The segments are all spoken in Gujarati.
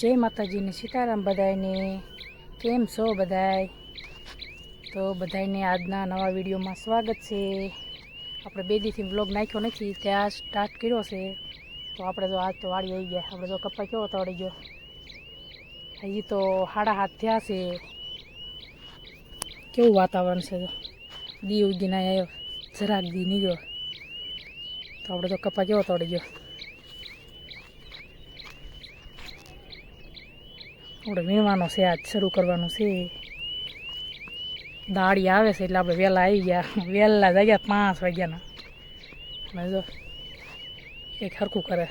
જય માતાજીને સીતારામ બધાયને. કેમ છો બધાય? તો બધાયને આજના નવા વિડીયોમાં સ્વાગત છે. આપણે બે દીથી બ્લોગ નાખ્યો નથી ત્યાં સ્ટાર્ટ કર્યો છે. તો આપણે તો આજ તો વાળી આવી ગયા. આપણે તો કપ્પા કેવો તળી ગયો. હજી તો હાડા હાથ થયા છે. કેવું વાતાવરણ છે? દી ઉગીને આવ્યો જરાક દી નીકળ્યો. તો આપણે તો કપ્પા કેવો તળી ગયો? આપણે વીણવાનો છે, આજ શરૂ કરવાનું છે. દાળી આવે છે એટલે આપણે વહેલા આવી ગયા. વહેલા જાગ્યા પાંચ વાગ્યાના. જો એક સરખું કરે.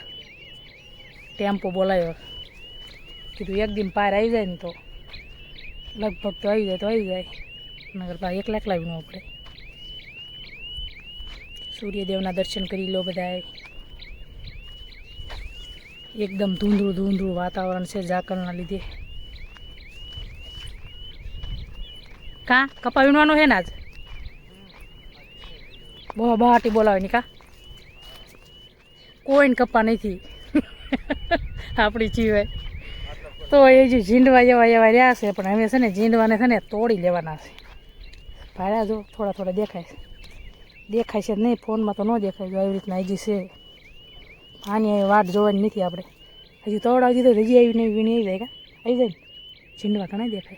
ટેમ્પો બોલાયો. કીધું, એક દિન પાર આવી જાય ને તો લગભગ તો આવી જાય, તો આવી જાય. નગર ભાઈ એકલા એકલા વીણું આપણે સૂર્યદેવના દર્શન કરી લો બધાએ એકદમ ધૂંધળું ધૂંધળું વાતાવરણ છે ઝાકળના લીધે. કા? કપા વીણવાનો છે ને આજ? બહુ બહાટી બોલાવે ની કા? કોઈને કપા નથી. આપણી જીવે. તો એ જે ઝીંડવા એવા એવા રહ્યા છે, પણ હવે છે ને ઝીંડવાને છે ને તોડી લેવાના છે. ભાડા જો, થોડા થોડા દેખાય છે. દેખાય છે નહીં, ફોનમાં તો ન દેખાય જો આવી રીતના હજી છે. આની અહીં વાટ જોવાની નથી આપણે. હજી તોડાવી દીધો, હજી આવી નહીં વીણી આવી જાય કા? આવી જાય ઝીંડવા ઘણા દેખાય.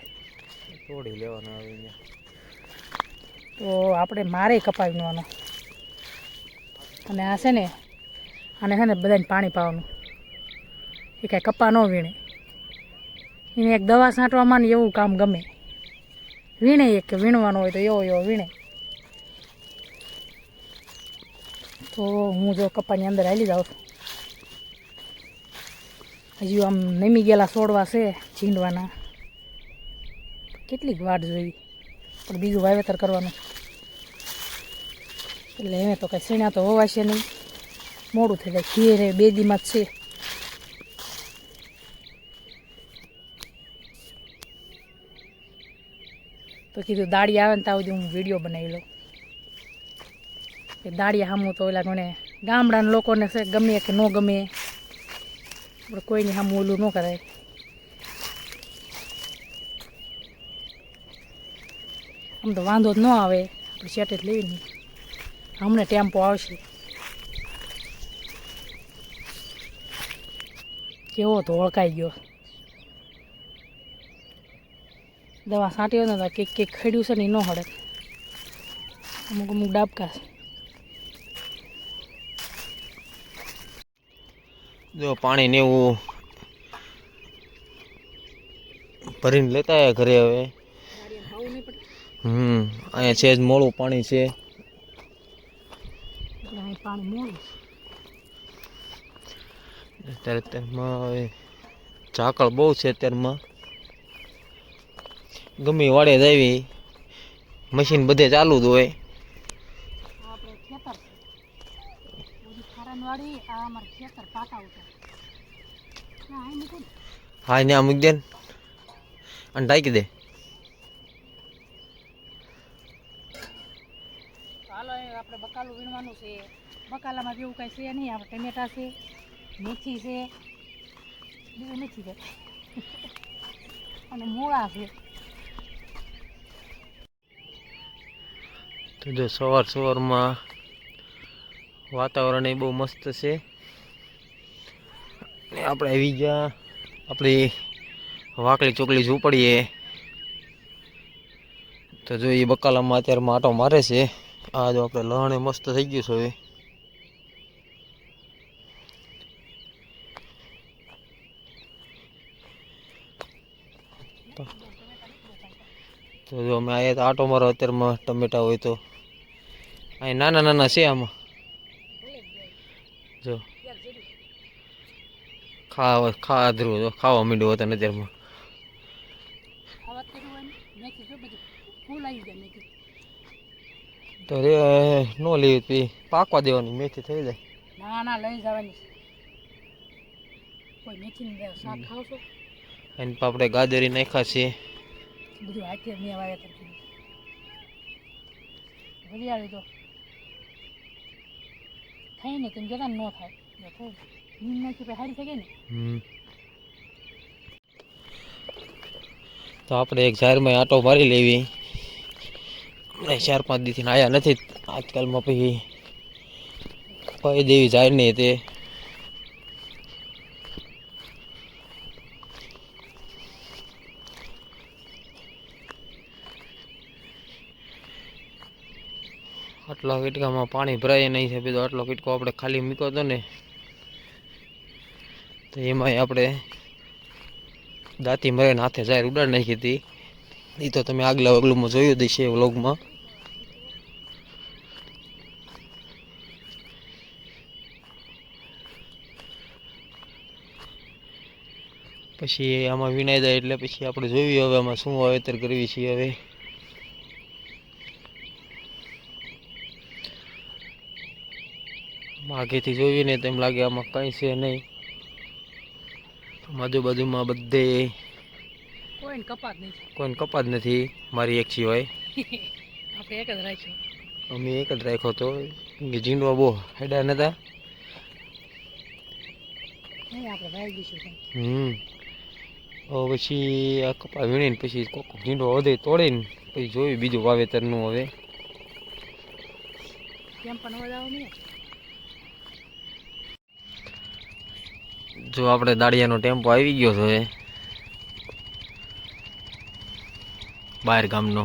તોડી લેવાનો આવે અહીંયા. તો આપણે મારે કપા લેવાનો અને આ છે ને, આને છે ને બધાને પાણી પાવાનું. એ કાંઈ કપા ન વીણે. એને એક દવા છાંટવામાં ને એવું કામ ગમે. વીણે એક કે વીણવાનો હોય તો એવો એવો વીણે. તો હું જો કપાની અંદર હાલી જાઉં છું. હજુ આમ નમી ગયેલા છોડવા છે, ઝીંડવાના. કેટલીક વાટ જોઈ પણ બીજું વાવેતર કરવાનું. એટલે એને તો કંઈ સીણા તો હોવાશે નહીં. મોડું થઈ જાય. ખીરે બે દીમાં જ છે. તો કીધું દાળી આવે ને ત્યાં સુધી હું વીડિયો બનાવી લઉં. કે દાળી સામું તો ઓલા મને ગામડાના લોકોને ગમે કે ન ગમે, પણ કોઈની સામું ઓલું ન કરાય. આમ તો વાંધો જ ન આવે. આપણે સેટ જ લેવી નહીં હમણાં ટેમ્પો આવશે. કેવો તો ઓળખાઈ ગયો. દવા છાંટ્યો ને કે કેક ખેડ્યું છે ને ન હડે. અમુક અમુક ડાબકા જો પાણી ને એવું ભરીને લેતા આવ્યા ઘરે હવે. હમ અહીંયા છે જ મોડું પાણી છે. અત્યારે અત્યારમાં હવે ઝાકળ બહુ છે અત્યારમાં. ગમે વાડે જ આવી. મશીન બધે ચાલુ જ હોય. હા આ ના અહીં મૂકું દે અને ઢાંકી દે તો હાલો હવે આપણે બકાલું વીણવાનું છે. બકાલામાં જેવું કાંઈ છે નહીં આપણે ટમેટા છે, મેથી છે, બીજું નથી છે અને મૂળા છે. તો જો સવાર સવારમાં વાતાવરણ એ બહુ મસ્ત છે. ને આપણે આવી ગયા, આપણી વાકડી ચોકલી ઝૂંપડીએ તો જો એ બકાલામાં અત્યારે માટો મારે છે. આ જો આપણે લહણે મસ્ત થઈ ગયું છે હવે. તો જો અમે આયા તો આટો મારો અત્યારમાં ટમેટા હોય તો. અહીં નાના નાના છે આમાં. જો. ખાવા, ખાધરું જો ખાવા માંડ્યું હતા અત્યારમાં ખાવા કર્યું હોય ને મેથી જો બધું ફૂલ આવી જાય મેથી તો રે ન લેવી પી પાકવા દેવાની મેથી થઈ જાય. ના ના લઈ જવાની છે. કોઈ મેથીનું શાક ખાવશો? એની પર આપણે ગાજરી નાખ્યા છે બધું હાથે મેં વાવેતર કર્યું હરિયાળી તો. થાય ને તેમ જતા ન થાય નીમ નાખી પછી હારી થઈ ને. તો આપણે એક ઝાડમાં આટો મારી લેવી. હમણાં ચાર પાંચ દીથી આવ્યા નથી. આજકાલમાં પછી પાઈ દેવી ઝાડ નહીં તે. આટલા કીટકામાં પાણી ભરાય નહીં છે બીજો આટલો કીટકો આપણે ખાલી મૂક્યો હતો ને. તો એમાંય આપણે દાંતી મરીને હાથે જાહેર ઉડાડ નાખી હતી. એ તો તમે આગલા વગલુંમાં જોયું છે વ્લોગમાં. પછી આમાં વિનાઈ જાય એટલે પછી આપણે જોઈએ હવે આમાં શું વાવેતર કરવી છીએ હવે. આગેથી જોઈએ ને તેમ લાગે આમાં કંઈ છે નહીં. આજુબાજુમાં બધે કોઈને કપાત નહીં કોઈને કપાત નથી મારી એક સિવાય આપણે એક જ રાખ્યો. અમે એક જ રાખ્યો હતો કે ઝીંડવા બહુ હેડા નતા. આપણે હમ. પછી આ કપા વીણીને પછી કોક ઝીંડો વધે તોડીને પછી જોયું બીજું વાવેતરનું હવે. જો આપણે દાળિયાનો ટેમ્પો આવી ગયો છે. બહાર ગામનો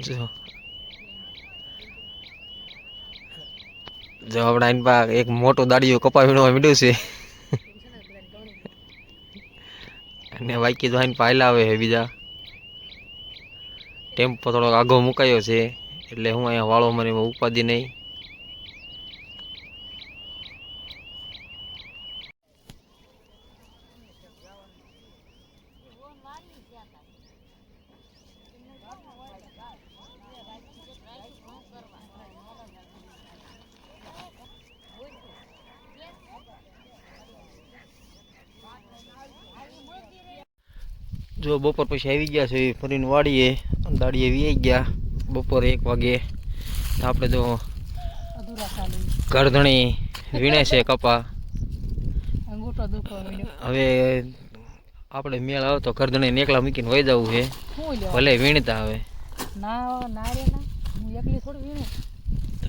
જો જો આપણા આની પાસે એક મોટો દાડીઓ કપા વીણવા મીડ્યું છે. અને વાયકી જોઈને પાયલા આવે છે બીજા. ટેમ્પો થોડોક આગો મુકાયો છે, એટલે હું અહીંયા વાળો મને ઉપાધિ નહીં. જો બપોર પછી આવી ગયા છે ફરીને વાડીએ અને દાડીએ વી ગયા. બપોરે એક વાગે તો આપણે તો ગરધણી વીણે છે કપા. હવે આપણે મેળ આવે તો ગરધણીને એકલા મૂકીને વહી જવું છે. ભલે વીણતા હવે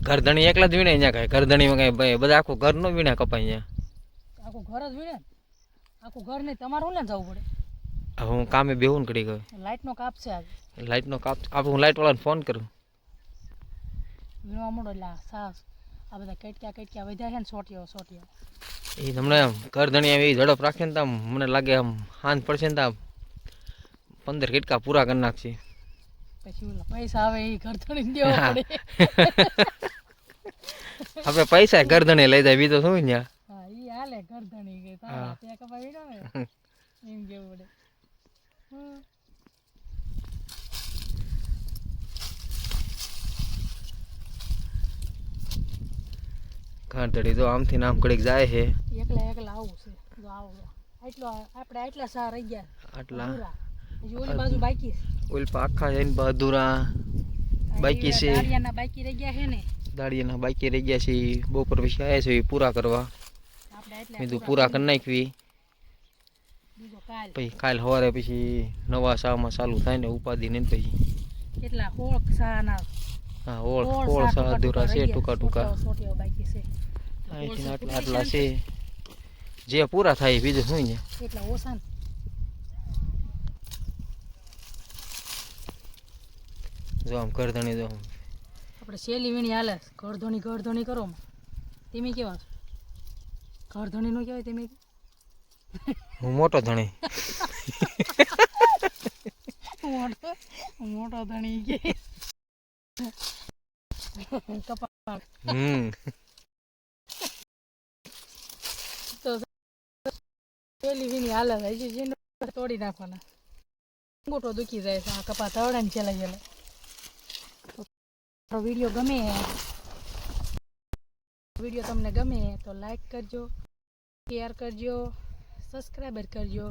ગરધણી એકલા જ વીણે અહીંયા કાંઈ? ગરધણીમાં કાંઈ ભાઈ બધા આખું ઘર નો વીણે કપા અહીંયા? આખું ઘર જ વીણે? આખું ઘર નહીં તમારું ને જવું પડે? હવે હું કામે બેહું ને ઘડી ગયો લાઇટનો કાપ છે આજે. લાઇટનો કાપ આપ હું લાઇટવાળાને ફોન કરું. વીણવા માંડો એટલે સાસ આ બધા કેટક્યા કટક્યા વધ્યા છે ને સોટિયો સોટિયો. એ તમને આમ ગરધણી એવી ઝડપ રાખે ને તો આમ મને લાગે આમ હાંજ પડશે ને તો પંદર કેટકા પૂરા કરી નાખશે. પછી ઓલા પૈસા આવે એ ઘર થોડી દેવા પડે. આપણે પૈસા ગરદણે લઈ જાય બીજું શું ન્યા હા એ હાલે ઘર ધણી કે તારા તે કપા ને. એમ કેવું પડે. હમ. તો આમથી નામ ઘડીક જાય છે. એકલા એકલા આવું છે. જો આવું આટલો આપણે આટલા સા રહી ગયા. આટલા? ઓલી બાજુ બાકી છે. ઓલ આખા જઈને બહાદુરા આ બાકી છે. દાડિયાના બાકી રહી ગયા છે ને. દાડીના બાકી રહી ગયા છે. બપોર પછી આવ્યા છે પૂરા કરવા. આપણે આટલા પૂરા કરી નાખવી. પછી કાલ સવારે પછી નવા શામાં ચાલુ થાય ને ઉપાધિ ને પછી કેટલા? હોળ સાના હા ઓળ ઓળ સા દુરા છે ટૂંકા ટૂંકા. આટલા આટલા છે. જે પૂરા થાય બીજું શું ને? એટલા ઓછા જો આમ કરધણી જો આપણે શેલી વીણી હાલે. કરધણી કરધણી કરો. તમે કેવા? કરધણી નું કહેવાય તમે? હું મોટો ધણી. મોટો ધણી કે તોડી નાખવાના અંગૂઠો દુખી જાય છે આ કપા તવડા ને ચલા ચલા વીડિયો ગમે વીડિયો તમને ગમે તો લાઈક કરજો, શેર કરજો. સબસ્ક્રાઈબર કરજો